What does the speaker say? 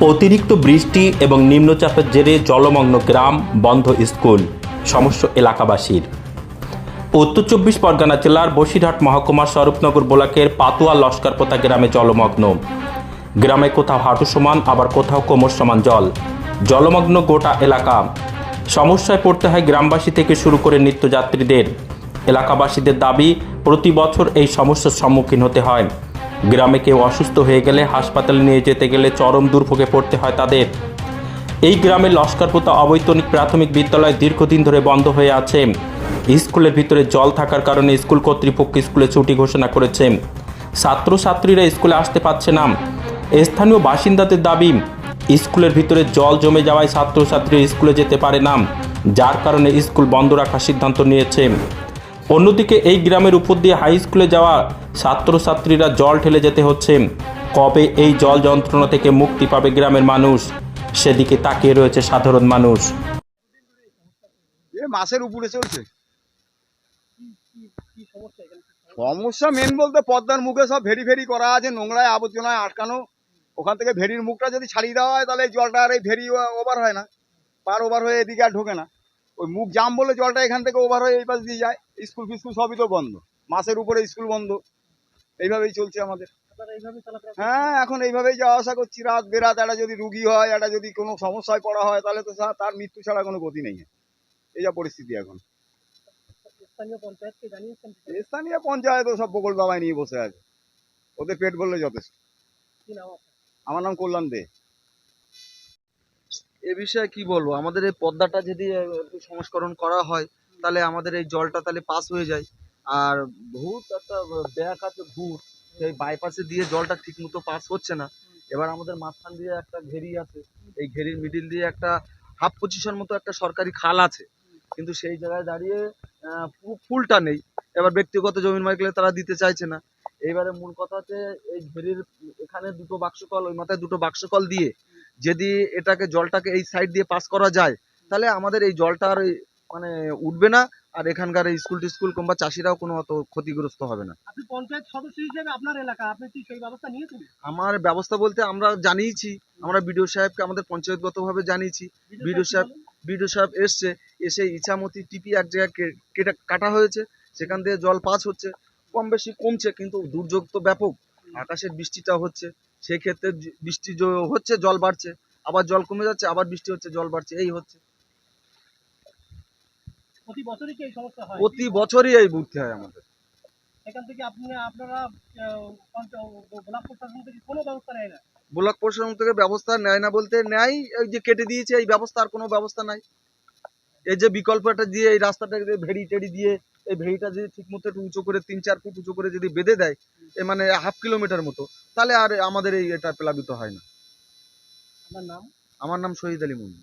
অতিরিক্ত বৃষ্টি এবং নিম্নচাপের জেরে জলমগ্ন গ্রাম, বন্ধ স্কুল, সমস্ত এলাকাবাসীর। উত্তর চব্বিশ পরগনা জেলার বসিরহাট মহকুমার স্বরূপনগর ব্লকের পাতুয়া লস্করপোতা গ্রামে জলমগ্ন। গ্রামে কোথাও হাঁটু সমান, আবার কোথাও কোমর সমান জল। জলমগ্ন গোটা এলাকা। সমস্যায় পড়তে হয় গ্রামবাসী থেকে শুরু করে নিত্যযাত্রীদের। এলাকাবাসীদের দাবি, প্রতি বছর এই সমস্যার সম্মুখীন হতে হয়। গ্রামে কেউ অসুস্থ হয়ে গেলে হাসপাতালে নিয়ে যেতে গেলে চরম দুর্ভোগে পড়তে হয় তাদের। এই গ্রামের লস্করপোতা অবৈতনিক প্রাথমিক বিদ্যালয় দীর্ঘদিন ধরে বন্ধ হয়ে আছে। স্কুলের ভিতরে জল থাকার কারণে স্কুল কর্তৃপক্ষ স্কুলে ছুটি ঘোষণা করেছে। ছাত্রছাত্রীরা স্কুলে আসতে পারছে না। স্থানীয় বাসিন্দাদের দাবি, স্কুলের ভিতরে জল জমে যাওয়ায় ছাত্রছাত্রী স্কুলে যেতে পারে না, যার কারণে স্কুল বন্ধ রাখার সিদ্ধান্ত নিয়েছে। অন্যদিকে এই গ্রামের উপর দিয়ে হাই স্কুলে যাওয়া ছাত্রছাত্রীরা জল ঠেলে যেতে হচ্ছে। কবে এই জল যন্ত্রণা থেকে মুক্তি পাবে গ্রামের মানুষ? সেদিকে তাকিয়ে রয়েছে সাধারণ মানুষ। মাসের উপরে চলছে। সমস্যা মেন বলতে পদ্মার মুখে সব ভেরি ভেরি করা আছে, নোংরায় আবর্জনায় আটকানো। ওখান থেকে ভেরির মুখটা যদি ছাড়িয়ে দেওয়া হয়, তাহলে জলটা আর এই ভেরি ওভার হয় না। পার ওভার হয়ে এদিকে আর ঢোকে না। ওই মুখ জাম বলে জলটা এখান থেকে ওভার হয়ে এই পাশ দিয়ে যায়। স্কুল ফিস্কুল সবই তো বন্ধ। মাসের উপরে স্কুল বন্ধ। এইভাবেই চলছে আমাদের। হ্যাঁ এখন এইভাবেই যাওয়া আসা করছি। রাত বেরাত একটা যদি রুগী হয় একটা যদি কোনো সমস্যায় পড়া হয় তাহলে তো তার মৃত্যু ছাড়া কোনো গতি নেই। এই যা পরিস্থিতি এখন। স্থানীয় পঞ্চায়েত সব বকল দাবায় নিয়ে বসে আছে। ওদের পেট বললে যথেষ্ট। কি নাম আপনার? আমার নাম কল্যাণ দে। এ বিষয়ে কি বলব? আমাদের এই পদ্মাটা যদি একটু সংস্করণ করা হয় তাহলে আমাদের এই জলটা তাহলে পাস হয়ে যায়। আর ভূত একটা ব্যাক আছে ভূত, সেই বাইপাসে দিয়ে জলটা ঠিক মতো পাস হচ্ছে না। এবার আমাদের মাঝখান দিয়ে একটা ঘেরি আছে, এই ঘেরির মিডিল দিয়ে একটা হাফ পজিশন মতো একটা সরকারি খাল আছে। কিন্তু সেই জায়গায় দাঁড়িয়ে ফুলটা নেই। এবার ব্যক্তিগত জমির মালিকরা তারা দিতে চাইছে না। এইবারে মূল কথা হচ্ছে, এই ঘেরির এখানে দুটো বাক্স কল, ওই মাথায় দুটো বাক্স কল দিয়ে যদি এটাকে জলটাকে এই সাইড দিয়ে পাস করা যায়, তাহলে আমাদের এই জলটা আর মানে উঠবে না আর এখানকার স্কুল টিস্কুল কিংবা চাষিরাও কোনো অত ক্ষতিগ্রস্ত হবে না। আপনি পঞ্চায়েত সদস্য হিসেবে আপনার এলাকা আপনি কি সেই ব্যবস্থা নিয়েছেন? আমার ব্যবস্থা বলতে আমরা জানিয়েছি আমরা বিডিও সাহেবকে আমাদের পঞ্চায়েতগতভাবে জানিয়েছি। বিডিও সাহেব বিডিও সাহেব এসছে এসে ইছামতি টিপি এক জায়গায় কেটে কাটা হয়েছে সেখান থেকে জল পাস হচ্ছে কম বেশি কমছে কিন্তু দুর্যোগ তো ব্যাপক। আকাশের বৃষ্টিটা হচ্ছে সেই ক্ষেত্রে বৃষ্টি হচ্ছে জল বাড়ছে আবার জল কমে যাচ্ছে আবার বৃষ্টি হচ্ছে জল বাড়ছে এই হচ্ছে। প্রতি বছরই কি এই সমস্যা হয়? প্রতি বছরই এই ভুগতে হয় আমাদের। এখান থেকে আপনি আপনারা ব্লক প্রশাসন থেকে কোনো ব্যবস্থা নেয় না? ব্লক প্রশাসন থেকে ব্যবস্থা নেয় না বলতে নেয় ওই যে কেটে দিয়েছে এই ব্যবস্থা আর কোনো ব্যবস্থা নাই। এই যে বিকল্পটা দিয়ে এই রাস্তাটা ভেড়ি টেড়ি দিয়ে এই ভেড়িটা যদি ঠিক মতো একটু উঁচু করে তিন চার ফুট উঁচু করে যদি বেঁধে দেয় এ মানে হাফ কিলোমিটার মতো তাহলে আর আমাদের এই এটা প্লাবিত হয় না। আপনার নাম? আমার নাম শহীদ আলী মুন্নি